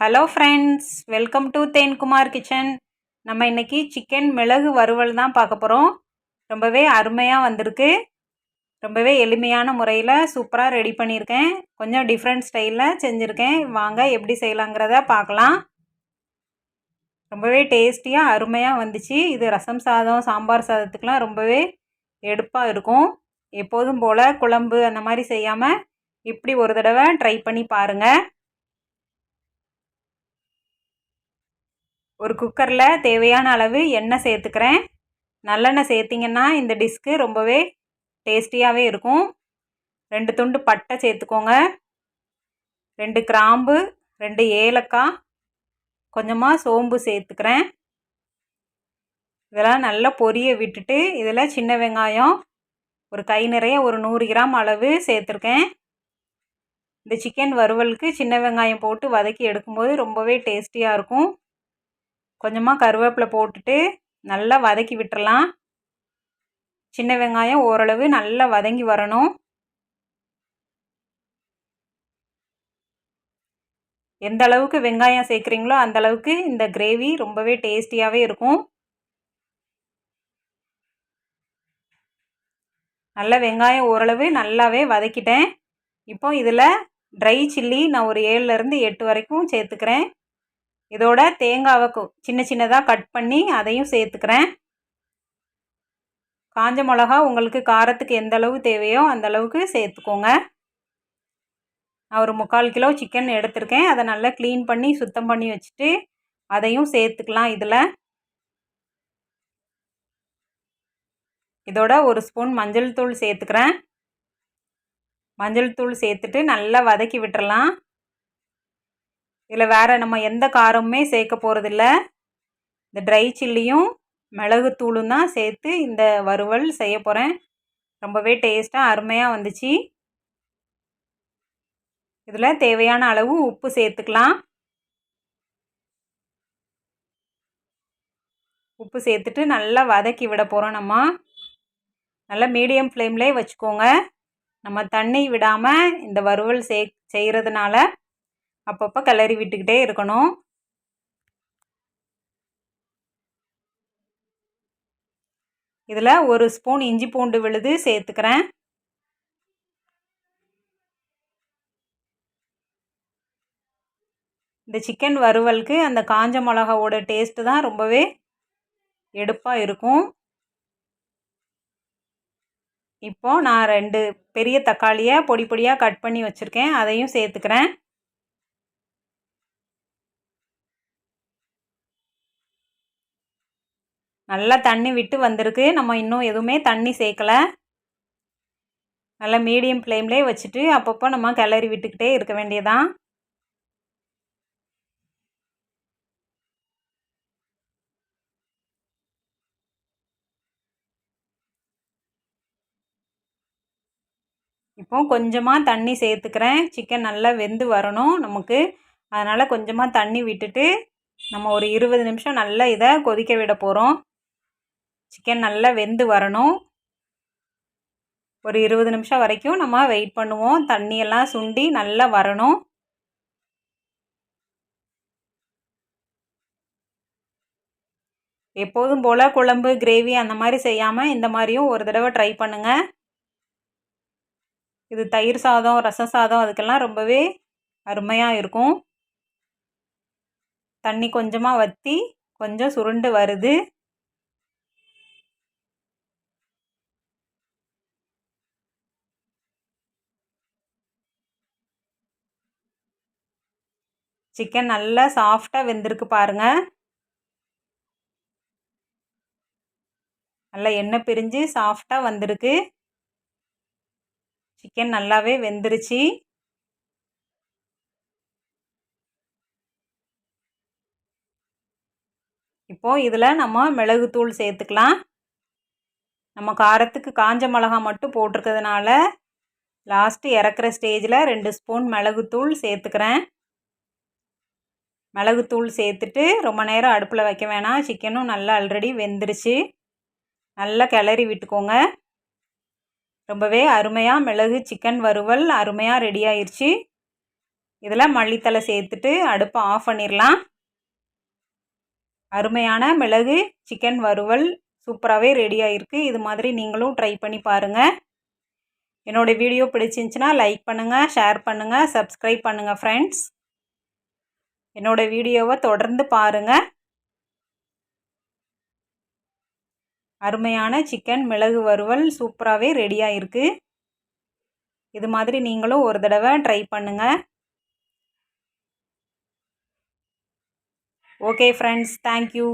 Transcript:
Hello friends welcome to Thenkumar kitchen நம்ம இன்றைக்கி chicken மிளகு வறுவல் தான் பார்க்க போகிறோம் ரொம்பவே அருமையாக வந்திருக்கு. ரொம்பவே எளிமையான முறையில் சூப்பராக ரெடி பண்ணியிருக்கேன். கொஞ்சம் டிஃப்ரெண்ட் ஸ்டைலில் செஞ்சுருக்கேன். வாங்க எப்படி செய்யலாங்கிறத பார்க்கலாம். ரொம்பவே டேஸ்டியாக அருமையாக வந்துச்சு. இது ரசம் சாதம் சாம்பார் சாதத்துக்கெலாம் ரொம்பவே எடுப்பாக இருக்கும். எப்போதும் போல் குழம்பு அந்த மாதிரி செய்யாமல் இப்படி ஒரு தடவை ட்ரை பண்ணி பாருங்கள் ஒரு குக்கரில் தேவையான அளவு எண்ணெய் சேர்த்துக்கிறேன். நல்லெண்ணெய் சேர்த்திங்கன்னா இந்த டிஷ்க்கு ரொம்பவே டேஸ்டியாகவே இருக்கும். ரெண்டு துண்டு பட்டை சேர்த்துக்கோங்க. ரெண்டு கிராம்பு ரெண்டு ஏலக்காய் கொஞ்சமாக சோம்பு சேர்த்துக்கிறேன். இதெல்லாம் நல்லா பொரிய விட்டுட்டு இதில் சின்ன வெங்காயம் ஒரு கை நிறைய ஒரு நூறு கிராம் அளவு சேர்த்துருக்கேன். இந்த சிக்கன் வறுவலுக்கு சின்ன வெங்காயம் போட்டு வதக்கி எடுக்கும்போது ரொம்பவே டேஸ்டியாக இருக்கும். கொஞ்சமாக கருவேப்பிலை போட்டுட்டு நல்லா வதக்கி விட்டுறலாம். சின்ன வெங்காயம் ஓரளவு நல்லா வதங்கி வரணும். எந்த அளவுக்கு வெங்காயம் சேர்க்குறீங்களோ அந்த அளவுக்கு இந்த கிரேவி ரொம்பவே டேஸ்டியாகவே இருக்கும். நல்ல வெங்காயம் ஓரளவு நல்லாவே வதக்கிட்டேன். இப்போ இதில் ட்ரை சில்லி நான் ஒரு ஏழுலேருந்து எட்டு வரைக்கும் சேர்த்துக்கிறேன். இதோட தேங்காவை சின்ன சின்னதாக கட் பண்ணி அதையும் சேர்த்துக்கிறேன். காஞ்ச மிளகா உங்களுக்கு காரத்துக்கு எந்த அளவு தேவையோ அந்த அளவுக்கு சேர்த்துக்கோங்க. நான் ஒரு முக்கால் கிலோ சிக்கன் எடுத்திருக்கேன். அதை நல்லா க்ளீன் பண்ணி சுத்தம் பண்ணி வச்சுட்டு அதையும் சேர்த்துக்கலாம் இதில். இதோட ஒரு ஸ்பூன் மஞ்சள் தூள் சேர்த்துக்கிறேன். மஞ்சள் தூள் சேர்த்துட்டு நல்லா வதக்கி விட்டுறலாம். இதில் வேறு நம்ம எந்த காரமுமே சேர்க்க போகிறதில்ல இந்த ட்ரை சில்லியும் மிளகுத்தூளும் தான் சேர்த்து இந்த வறுவல் செய்ய போகிறேன் ரொம்பவே டேஸ்ட்டாக அருமையாக வந்துச்சு. இதில் தேவையான அளவு உப்பு சேர்த்துக்கலாம். உப்பு சேர்த்துட்டு நல்லா வதக்கி விட போகிறோம் நம்ம. நல்லா மீடியம் ஃப்ளேம்லேயே வச்சுக்கோங்க. நம்ம தண்ணி விடாமல் இந்த வறுவல் சே செய்கிறதுனால அப்பப்போ கிளறி விட்டுக்கிட்டே இருக்கணும். இதில் ஒரு ஸ்பூன் இஞ்சி பூண்டு விழுது சேர்த்துக்கிறேன். இந்த சிக்கன் வறுவலுக்கு அந்த காஞ்ச மிளகாவோட டேஸ்ட்டு தான் ரொம்பவே எடுப்பாக இருக்கும். இப்போது நான் ரெண்டு பெரிய தக்காளியை பொடி பொடியாக கட் பண்ணி வச்சுருக்கேன். அதையும் சேர்த்துக்கிறேன். நல்லா தண்ணி விட்டு வந்திருக்கு. நம்ம இன்னும் எதுவுமே தண்ணி சேர்க்கலை. நல்லா மீடியம் ஃப்ளேம்லேயே வச்சுட்டு அப்பப்போ நம்ம கிளறி விட்டுக்கிட்டே இருக்க வேண்டியதான் இப்போ கொஞ்சமாக தண்ணி சேர்த்துக்கிறேன். சிக்கன் நல்லா வெந்து வரணும் நமக்கு. அதனால் கொஞ்சமாக தண்ணி விட்டுட்டு நம்ம ஒரு இருபது நிமிஷம் நல்லா இதை கொதிக்க விட போகிறோம் சிக்கன் நல்லா வெந்து வரணும். ஒரு இருபது நிமிஷம் வரைக்கும் நம்ம வெயிட் பண்ணுவோம். தண்ணியெல்லாம் சுண்டி நல்லா வரணும். எப்போதும் போல் குழம்பு கிரேவி அந்த மாதிரி செய்யாமல் இந்த மாதிரியும் ஒரு தடவை ட்ரை பண்ணுங்கள் இது தயிர் சாதம் ரசம் சாதம் அதுக்கெல்லாம் ரொம்பவே அருமையாக இருக்கும். தண்ணி கொஞ்சமாக வற்றி கொஞ்சம் சுருண்டு வருது. சிக்கன் நல்லா சாஃப்டாக வெந்திருக்கு பாருங்கள் நல்லா எண்ணெய் பிரிஞ்சு சாஃப்டாக வந்திருக்கு. சிக்கன் நல்லாவே வெந்துருச்சு. இப்போது இதில் நம்ம மிளகுத்தூள் சேர்த்துக்கலாம். நம்ம காரத்துக்கு காஞ்ச மிளகா மட்டும் போட்டிருக்கிறதுனால லாஸ்ட்டு இறக்குற ஸ்டேஜில் ரெண்டு ஸ்பூன் மிளகுத்தூள் சேர்த்துக்கிறேன். மிளகுத்தூள் சேர்த்துட்டு ரொம்ப நேரம் அடுப்பில் வைக்க வேணாம். சிக்கனும் நல்லா ஆல்ரெடி வெந்துருச்சு. நல்லா கிளறி விட்டுக்கோங்க. ரொம்பவே அருமையாக மிளகு சிக்கன் வறுவல் அருமையாக ரெடி ஆயிடுச்சு இதில் மல்லித்தலை சேர்த்துட்டு அடுப்பை ஆஃப் பண்ணிடலாம் அருமையான மிளகு சிக்கன் வறுவல் சூப்பராகவே ரெடி ஆகிருக்கு இது மாதிரி நீங்களும் ட்ரை பண்ணி பாருங்கள் என்னோடய வீடியோ பிடிச்சிருந்துச்சின்னா லைக் பண்ணுங்கள் ஷேர் பண்ணுங்கள் சப்ஸ்கிரைப் பண்ணுங்கள் ஃப்ரெண்ட்ஸ் என்னோடய வீடியோவை தொடர்ந்து பாருங்கள் அருமையான சிக்கன் மிளகு வறுவல் சூப்பராகவே ரெடியாக இருக்குது இது மாதிரி நீங்களும் ஒரு தடவை ட்ரை பண்ணுங்கள் ஓகே ஃப்ரெண்ட்ஸ் தேங்க்யூ